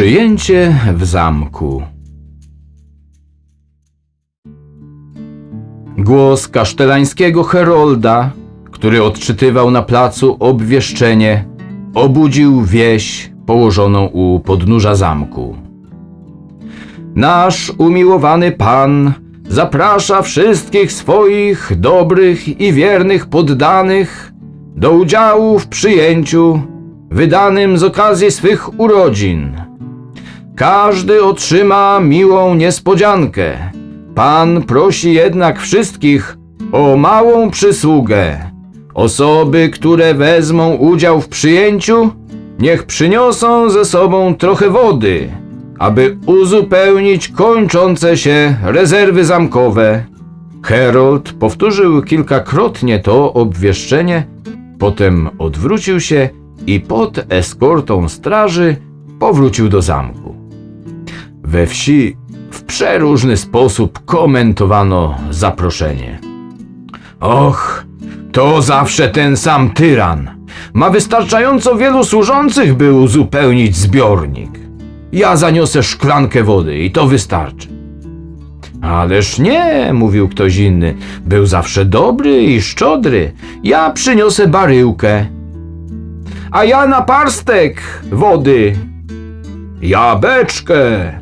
Przyjęcie w zamku. Głos kasztelańskiego herolda, który odczytywał na placu obwieszczenie, obudził wieś położoną u podnóża zamku. Nasz umiłowany Pan zaprasza wszystkich swoich dobrych i wiernych poddanych do udziału w przyjęciu wydanym z okazji swych urodzin. Każdy otrzyma miłą niespodziankę. Pan prosi jednak wszystkich o małą przysługę. Osoby, które wezmą udział w przyjęciu, niech przyniosą ze sobą trochę wody, aby uzupełnić kończące się rezerwy zamkowe. Herold powtórzył kilkakrotnie to obwieszczenie, potem odwrócił się i pod eskortą straży powrócił do zamku. We wsi w przeróżny sposób komentowano zaproszenie. Och, to zawsze ten sam tyran. Ma wystarczająco wielu służących, by uzupełnić zbiornik. Ja zaniosę szklankę wody i to wystarczy. Ależ nie, mówił ktoś inny. Był zawsze dobry i szczodry. Ja przyniosę baryłkę. A ja na parstek wody. Ja beczkę.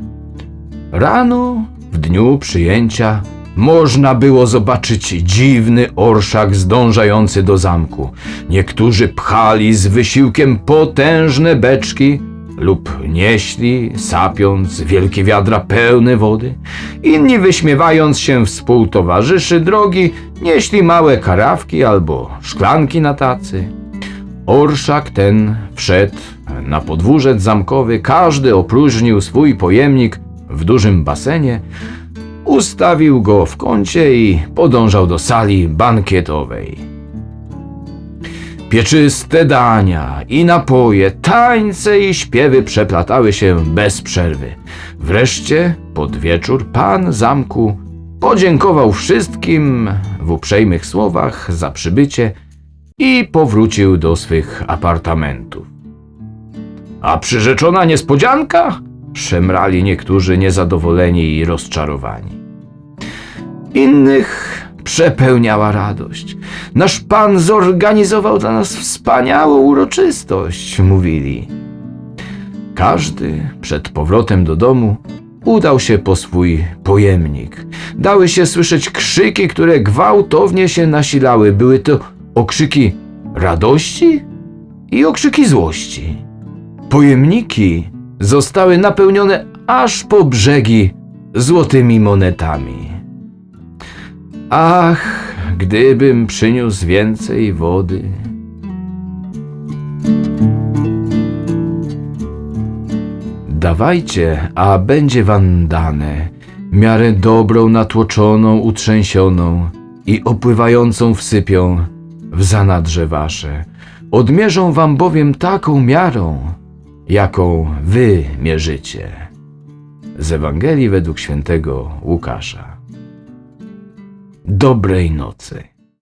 Rano, w dniu przyjęcia, można było zobaczyć dziwny orszak zdążający do zamku. Niektórzy pchali z wysiłkiem potężne beczki lub nieśli, sapiąc, wielkie wiadra pełne wody. Inni, wyśmiewając się współtowarzyszy drogi, nieśli małe karawki albo szklanki na tacy. Orszak ten wszedł na podwórzec zamkowy, każdy opróżnił swój pojemnik w dużym basenie, ustawił go w kącie i podążał do sali bankietowej. Pieczyste dania i napoje, tańce i śpiewy przeplatały się bez przerwy. Wreszcie, pod wieczór, pan zamku podziękował wszystkim w uprzejmych słowach za przybycie i powrócił do swych apartamentów. A przyrzeczona niespodzianka? Szemrali niektórzy niezadowoleni i rozczarowani. Innych przepełniała radość. Nasz pan zorganizował dla nas wspaniałą uroczystość, mówili. Każdy przed powrotem do domu udał się po swój pojemnik. Dały się słyszeć krzyki, które gwałtownie się nasilały. Były to okrzyki radości i okrzyki złości. Pojemniki zostały napełnione aż po brzegi złotymi monetami. Ach, gdybym przyniósł więcej wody. Dawajcie, a będzie wam dane, miarę dobrą, natłoczoną, utrzęsioną i opływającą wsypią w zanadrze wasze. Odmierzą wam bowiem taką miarą, jaką wy mierzycie. Z Ewangelii według świętego Łukasza. Dobrej nocy.